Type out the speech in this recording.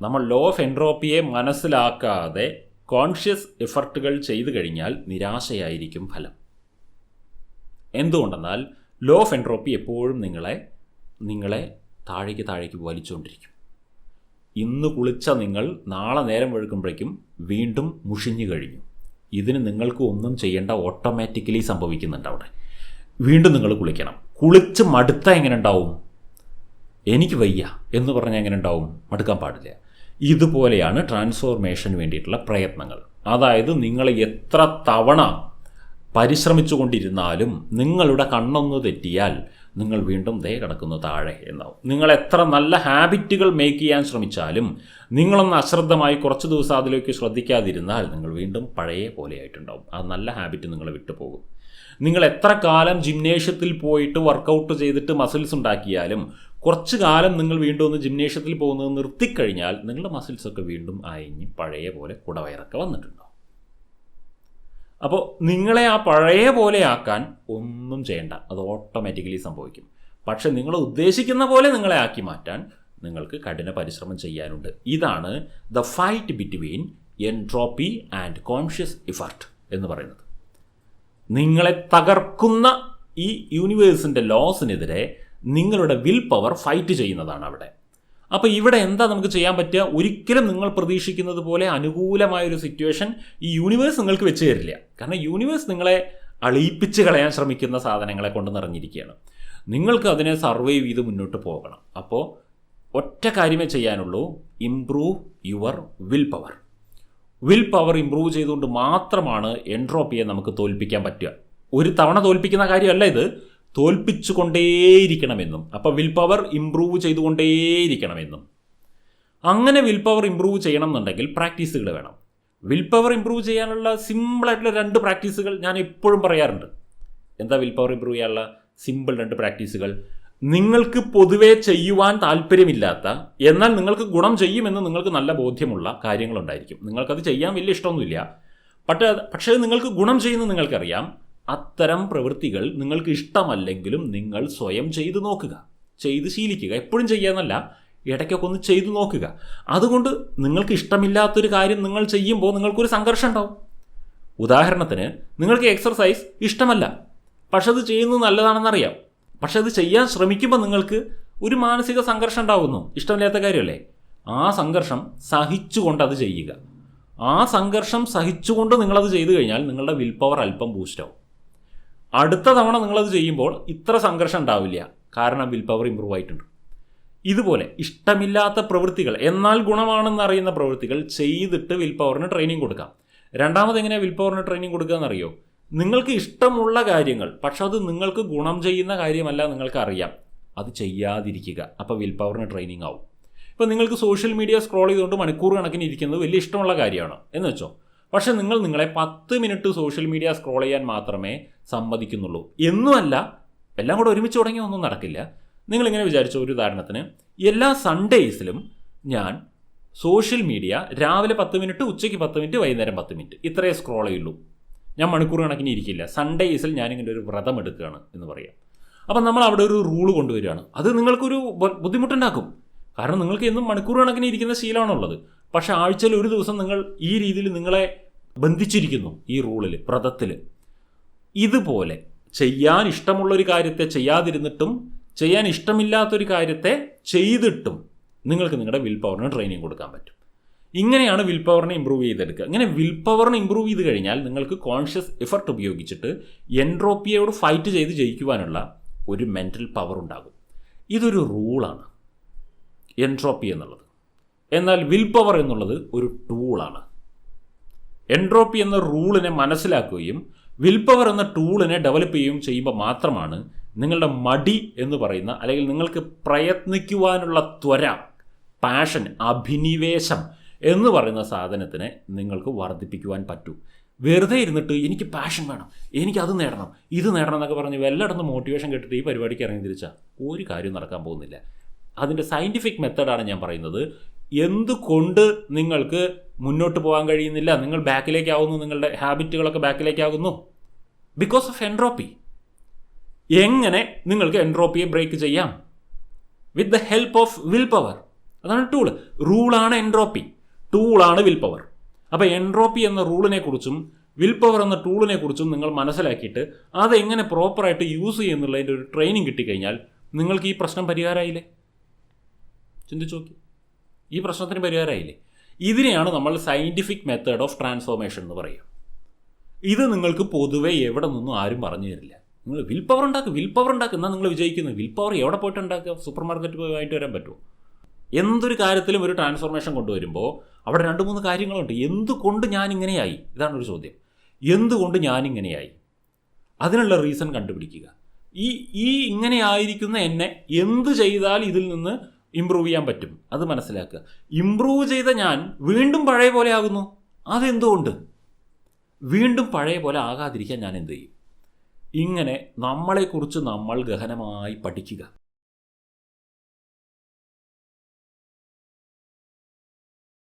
നമ്മൾ law of എൻട്രോപ്പിയെ മനസ്സിലാക്കാതെ conscious എഫർട്ടുകൾ ചെയ്തു കഴിഞ്ഞാൽ നിരാശയായിരിക്കും ഫലം. എന്തുകൊണ്ടെന്നാൽ ലോ ഓഫ് എൻട്രോപ്പി എപ്പോഴും നിങ്ങളെ നിങ്ങളെ താഴേക്ക് താഴേക്ക് വലിച്ചുകൊണ്ടിരിക്കും. ഇന്ന് കുളിച്ച നിങ്ങൾ നാളെ നേരം വെളുക്കുമ്പോഴേക്കും വീണ്ടും മുഷിഞ്ഞു കഴിഞ്ഞു. ഇതിന് നിങ്ങൾക്ക് ഒന്നും ചെയ്യേണ്ട ഓട്ടോമാറ്റിക്കലി സംഭവിക്കുന്നുണ്ട് അവിടെ. വീണ്ടും നിങ്ങൾ കുളിക്കണം. കുളിച്ച് മടുത്ത എങ്ങനെ ഉണ്ടാവും? എനിക്ക് വയ്യ എന്ന് പറഞ്ഞാൽ എങ്ങനെ ഉണ്ടാവും? മടുക്കാൻ പാടില്ല. ഇതുപോലെയാണ് ട്രാൻസ്ഫോർമേഷന് വേണ്ടിയിട്ടുള്ള പ്രയത്നങ്ങൾ. അതായത് നിങ്ങൾ എത്ര തവണ പരിശ്രമിച്ചു കൊണ്ടിരുന്നാലും നിങ്ങളുടെ കണ്ണൊന്ന് തെറ്റിയാൽ നിങ്ങൾ വീണ്ടും ദേ കിടക്കുന്നു താഴെ എന്നാവും. നിങ്ങൾ എത്ര നല്ല ഹാബിറ്റുകൾ മേക്ക് ചെയ്യാൻ ശ്രമിച്ചാലും നിങ്ങളൊന്ന് അശ്രദ്ധമായി കുറച്ച് ദിവസം അതിലേക്ക് ശ്രദ്ധിക്കാതിരുന്നാൽ നിങ്ങൾ വീണ്ടും പഴയ പോലെയായിട്ടുണ്ടാവും ആ നല്ല ഹാബിറ്റ് നിങ്ങൾ വിട്ടുപോകും. നിങ്ങൾ എത്ര കാലം ജിംനേഷ്യത്തിൽ പോയിട്ട് വർക്കൗട്ട് ചെയ്തിട്ട് മസിൽസ് ഉണ്ടാക്കിയാലും കുറച്ച് കാലം നിങ്ങൾ വീണ്ടും ഒന്ന് ജിംനേഷ്യത്തിൽ പോകുന്നത് നിർത്തിക്കഴിഞ്ഞാൽ നിങ്ങളുടെ മസിൽസൊക്കെ വീണ്ടും അയഞ്ഞ് പഴയ പോലെ കുടവയറൊക്കെ വന്നിട്ടുണ്ടാവും. അപ്പോൾ നിങ്ങളെ ആ പഴയ പോലെ ആക്കാൻ ഒന്നും ചെയ്യണ്ട. അത് ഓട്ടോമാറ്റിക്കലി സംഭവിക്കും. പക്ഷെ നിങ്ങൾ ഉദ്ദേശിക്കുന്ന പോലെ നിങ്ങളെ ആക്കി മാറ്റാൻ നിങ്ങൾക്ക് കഠിന പരിശ്രമം ചെയ്യാനുണ്ട്. ഇതാണ് the fight between entropy and conscious effort എന്ന് പറയുന്നത്. നിങ്ങളെ തകർക്കുന്ന ഈ യൂണിവേഴ്സിന്റെ ലോസിനെതിരെ നിങ്ങളുടെ വിൽ പവർ ഫൈറ്റ് ചെയ്യുന്നതാണ് അവിടെ. അപ്പോൾ ഇവിടെ എന്താ നമുക്ക് ചെയ്യാൻ പറ്റുക? ഒരിക്കലും നിങ്ങൾ പ്രതീക്ഷിക്കുന്നത് പോലെ അനുകൂലമായൊരു സിറ്റുവേഷൻ ഈ യൂണിവേഴ്സ് നിങ്ങൾക്ക് വെച്ച് തരില്ല. കാരണം യൂണിവേഴ്സ് നിങ്ങളെ അളിയിപ്പിച്ച് കളയാൻ ശ്രമിക്കുന്ന സാധനങ്ങളെ കൊണ്ട് നിറഞ്ഞിരിക്കുകയാണ്. നിങ്ങൾക്ക് അതിനെ സർവൈവ് ചെയ്ത് മുന്നോട്ട് പോകണം. അപ്പോൾ ഒറ്റ കാര്യമേ ചെയ്യാനുള്ളൂ. Improve your will power will power improve ചെയ്തുകൊണ്ട് മാത്രമാണ് എൻട്രോപ്പിയെ നമുക്ക് തോൽപ്പിക്കാൻ പറ്റുക. ഒരു തവണ തോൽപ്പിക്കുന്ന കാര്യമല്ല ഇത്. തോൽപ്പിച്ചുകൊണ്ടേയിരിക്കണമെന്നും. അപ്പോൾ വിൽ പവർ ഇമ്പ്രൂവ് ചെയ്തുകൊണ്ടേയിരിക്കണമെന്നും. അങ്ങനെ വിൽ പവർ ഇമ്പ്രൂവ് ചെയ്യണം എന്നുണ്ടെങ്കിൽ പ്രാക്ടീസുകൾ വേണം. വിൽ പവർ ഇമ്പ്രൂവ് ചെയ്യാനുള്ള സിമ്പിളായിട്ടുള്ള രണ്ട് പ്രാക്ടീസുകൾ ഞാൻ എപ്പോഴും പറയാറുണ്ട്. എന്താ വിൽ പവർ ഇമ്പ്രൂവ് ചെയ്യാനുള്ള സിമ്പിൾ രണ്ട് പ്രാക്ടീസുകൾ? നിങ്ങൾക്ക് പൊതുവെ ചെയ്യുവാൻ താല്പര്യമില്ലാത്ത എന്നാൽ നിങ്ങൾക്ക് ഗുണം ചെയ്യുമെന്ന് നിങ്ങൾക്ക് നല്ല ബോധ്യമുള്ള കാര്യങ്ങളുണ്ടായിരിക്കും. നിങ്ങൾക്കത് ചെയ്യാൻ വലിയ ഇഷ്ടമൊന്നുമില്ല. പക്ഷേ പക്ഷേ നിങ്ങൾക്ക് ഗുണം ചെയ്യുന്നത് നിങ്ങൾക്കറിയാം. അത്തരം പ്രവൃത്തികൾ നിങ്ങൾക്ക് ഇഷ്ടമല്ലെങ്കിലും നിങ്ങൾ സ്വയം ചെയ്തു നോക്കുക. ചെയ്ത് ശീലിക്കുക. എപ്പോഴും ചെയ്യാന്നല്ല ഇടയ്ക്കൊക്കെ ഒന്ന് ചെയ്തു നോക്കുക. അതുകൊണ്ട് നിങ്ങൾക്ക് ഇഷ്ടമില്ലാത്തൊരു കാര്യം നിങ്ങൾ ചെയ്യുമ്പോൾ നിങ്ങൾക്കൊരു സംഘർഷം ഉണ്ടാവും. ഉദാഹരണത്തിന് നിങ്ങൾക്ക് എക്സർസൈസ് ഇഷ്ടമല്ല. പക്ഷെ അത് ചെയ്യുന്നത് നല്ലതാണെന്നറിയാം. പക്ഷെ അത് ചെയ്യാൻ ശ്രമിക്കുമ്പോൾ നിങ്ങൾക്ക് ഒരു മാനസിക സംഘർഷം ഉണ്ടാകുന്നു ഇഷ്ടമില്ലാത്ത കാര്യമല്ലേ? ആ സംഘർഷം സഹിച്ചുകൊണ്ട് അത് ചെയ്യുക. ആ സംഘർഷം സഹിച്ചുകൊണ്ട് നിങ്ങളത് ചെയ്തു കഴിഞ്ഞാൽ നിങ്ങളുടെ വിൽ പവർ അല്പം ബൂസ്റ്റാവും അടുത്ത തവണ നിങ്ങളത് ചെയ്യുമ്പോൾ ഇത്ര സംഘർഷം ഉണ്ടാവില്ല. കാരണം വിൽ പവർ ഇമ്പ്രൂവ് ആയിട്ടുണ്ട്. ഇതുപോലെ ഇഷ്ടമില്ലാത്ത പ്രവൃത്തികൾ എന്നാൽ ഗുണമാണെന്ന് അറിയുന്ന പ്രവൃത്തികൾ ചെയ്തിട്ട് വിൽ പവറിന് ട്രെയിനിങ് കൊടുക്കാം. രണ്ടാമത് എങ്ങനെയാണ് വിൽ പവറിന് ട്രെയിനിങ് കൊടുക്കുക എന്നറിയോ നിങ്ങൾക്ക് ഇഷ്ടമുള്ള കാര്യങ്ങൾ പക്ഷെ അത് നിങ്ങൾക്ക് ഗുണം ചെയ്യുന്ന കാര്യമല്ല നിങ്ങൾക്ക് അറിയാം അത് ചെയ്യാതിരിക്കുക. അപ്പോൾ വിൽ പവറിന് ട്രെയിനിങ് ആവും. ഇപ്പോൾ നിങ്ങൾക്ക് സോഷ്യൽ മീഡിയ സ്ക്രോൾ ചെയ്തുകൊണ്ട് മണിക്കൂർ കണക്കിന് ഇരിക്കുന്നത് വലിയ ഇഷ്ടമുള്ള കാര്യമാണ്. എന്ന് വെച്ചോ? പക്ഷെ നിങ്ങൾ നിങ്ങളെ പത്ത് മിനിറ്റ് സോഷ്യൽ മീഡിയ സ്ക്രോൾ ചെയ്യാൻ മാത്രമേ സമ്മതിക്കുന്നുള്ളൂ. എന്നുമല്ല എല്ലാം കൂടെ ഒരുമിച്ച് തുടങ്ങിയ ഒന്നും നടക്കില്ല. നിങ്ങളിങ്ങനെ വിചാരിച്ച ഒരു ഉദാഹരണത്തിന് എല്ലാ സൺഡേയ്സിലും ഞാൻ സോഷ്യൽ മീഡിയ രാവിലെ പത്ത് മിനിറ്റ് ഉച്ചയ്ക്ക് പത്ത് മിനിറ്റ് വൈകുന്നേരം പത്ത് മിനിറ്റ് ഇത്രയേ സ്ക്രോൾ ചെയ്യുള്ളൂ. ഞാൻ മണിക്കൂർ കണക്കിന് ഇരിക്കില്ല. സൺഡേയ്സിൽ ഞാനിങ്ങനെ ഒരു വ്രതം എടുക്കുകയാണ് എന്ന് പറയാം. അപ്പം നമ്മൾ അവിടെ ഒരു റൂൾ കൊണ്ടുവരികയാണ്. അത് നിങ്ങൾക്കൊരു ബുദ്ധിമുട്ടുണ്ടാക്കും. കാരണം നിങ്ങൾക്ക് എന്നും മണിക്കൂർ കണക്കിന് ഇരിക്കുന്ന ശീലമാണുള്ളത്. പക്ഷേ ആഴ്ചയിൽ ഒരു ദിവസം നിങ്ങൾ ഈ രീതിയിൽ നിങ്ങളെ ബന്ധിച്ചിരിക്കുന്നു ഈ റൂളിൽ വ്രതത്തിൽ. ഇതുപോലെ ചെയ്യാൻ ഇഷ്ടമുള്ള ഒരു കാര്യത്തെ ചെയ്യാതിരുന്നിട്ടും ചെയ്യാൻ ഇഷ്ടമില്ലാത്തൊരു കാര്യത്തെ ചെയ്തിട്ടും നിങ്ങൾക്ക് നിങ്ങളുടെ വിൽ പവറിന് ട്രെയിനിങ് കൊടുക്കാൻ പറ്റും. ഇങ്ങനെയാണ് വിൽ പവറിനെ ഇമ്പ്രൂവ് ചെയ്തെടുക്കുക. ഇങ്ങനെ വിൽ പവറിനെ ഇമ്പ്രൂവ് ചെയ്ത് കഴിഞ്ഞാൽ നിങ്ങൾക്ക് കോൺഷ്യസ് എഫർട്ട് ഉപയോഗിച്ചിട്ട് എൻട്രോപ്പിയോട് ഫൈറ്റ് ചെയ്ത് ജയിക്കുവാനുള്ള ഒരു മെന്റൽ പവർ ഉണ്ടാകും. ഇതൊരു റൂളാണ് എൻട്രോപ്പി എന്നുള്ളത്. എന്നാൽ വിൽ പവർ എന്നുള്ളത് ഒരു ടൂളാണ് എൻട്രോപ്പി എന്ന റൂളിനെ മനസ്സിലാക്കുകയും വിൽ പവർ എന്ന ടൂളിനെ ഡെവലപ്പ് ചെയ്യുകയും ചെയ്യുമ്പോൾ മാത്രമാണ് നിങ്ങളുടെ മടി എന്ന് പറയുന്ന അല്ലെങ്കിൽ നിങ്ങൾക്ക് പ്രയത്നിക്കുവാനുള്ള ത്വര പാഷൻ അഭിനിവേശം എന്ന് പറയുന്ന സാധനത്തിനെ നിങ്ങൾക്ക് വർദ്ധിപ്പിക്കുവാൻ പറ്റൂ. വെറുതെ ഇരുന്നിട്ട് എനിക്ക് പാഷൻ വേണം എനിക്ക് അത് നേടണം ഇത് നേടണം എന്നൊക്കെ പറഞ്ഞ് വല്ലയിടത്തും മോട്ടിവേഷൻ കേട്ടിട്ട് ഈ പരിപാടിക്ക് ഇറങ്ങി തിരിച്ചാൽ ഒരു കാര്യം നടക്കാൻ പോകുന്നില്ല. അതിന്റെ സയന്റിഫിക് മെത്തഡാണ് ഞാൻ പറയുന്നത്. എന്തുകൊണ്ട് നിങ്ങൾക്ക് മുന്നോട്ട് പോകാൻ കഴിയുന്നില്ല നിങ്ങൾ ബാക്കിലേക്കാവുന്നു നിങ്ങളുടെ ഹാബിറ്റുകളൊക്കെ ബാക്കിലേക്കാകുന്നു ബിക്കോസ് ഓഫ് എൻട്രോപ്പി എങ്ങനെ നിങ്ങൾക്ക് എൻട്രോപ്പിയെ ബ്രേക്ക് ചെയ്യാം? With the help of will power അതാണ് ടൂൾ റൂളാണ് എൻട്രോപ്പി ടൂളാണ് വിൽ പവർ അപ്പോൾ എൻട്രോപ്പി എന്ന റൂളിനെ കുറിച്ചും വിൽ പവർ എന്ന ടൂളിനെ കുറിച്ചും നിങ്ങൾ മനസ്സിലാക്കിയിട്ട് അതെങ്ങനെ പ്രോപ്പറായിട്ട് യൂസ് ചെയ്യുന്നുള്ളതിന്റെ ഒരു ട്രെയിനിങ് കിട്ടിക്കഴിഞ്ഞാൽ നിങ്ങൾക്ക് ഈ പ്രശ്നം പരിഹാരമായില്ലേ? ചിന്തിച്ചു നോക്കി. ഈ പ്രശ്നത്തിന് പരിഹാരമായില്ലേ? ഇതിനെയാണ് നമ്മൾ സയന്റിഫിക് മെത്തേഡ് ഓഫ് ട്രാൻസ്ഫോർമേഷൻ എന്ന് പറയുക. ഇത് നിങ്ങൾക്ക് പൊതുവെ എവിടെ നിന്നും ആരും പറഞ്ഞു തരില്ല. നിങ്ങൾ വിൽ പവർ ഉണ്ടാക്കുക വിൽ പവർ ഉണ്ടാക്കുക എന്നാൽ നിങ്ങൾ വിജയിക്കുന്നത് വിൽ പവർ എവിടെ പോയിട്ട് ഉണ്ടാക്കുക സൂപ്പർ മാർക്കറ്റ് പോയി വരാൻ പറ്റുമോ? എന്തൊരു കാര്യത്തിലും ഒരു ട്രാൻസ്ഫോർമേഷൻ കൊണ്ടുവരുമ്പോൾ അവിടെ രണ്ട് മൂന്ന് കാര്യങ്ങളുണ്ട്. എന്തുകൊണ്ട് ഞാനിങ്ങനെയായി? ഇതാണ് ഒരു ചോദ്യം. എന്തുകൊണ്ട് ഞാനിങ്ങനെയായി? അതിനുള്ള റീസൺ കണ്ടുപിടിക്കുക. ഈ ഈ ഇങ്ങനെ ആയിരിക്കുന്ന എന്നെ എന്ത് ചെയ്താൽ ഇതിൽ നിന്ന് ഇമ്പ്രൂവ് ചെയ്യാൻ പറ്റും? അത് മനസ്സിലാക്കുക. ഇമ്പ്രൂവ് ചെയ്ത ഞാൻ വീണ്ടും പഴയ പോലെ ആകുന്നു? അതെന്തുകൊണ്ട്? വീണ്ടും പഴയ പോലെ ആകാതിരിക്കാൻ ഞാൻ എന്ത് ചെയ്യും? ഇങ്ങനെ നമ്മളെക്കുറിച്ച് നമ്മൾ ഗഹനമായി പഠിക്കുക.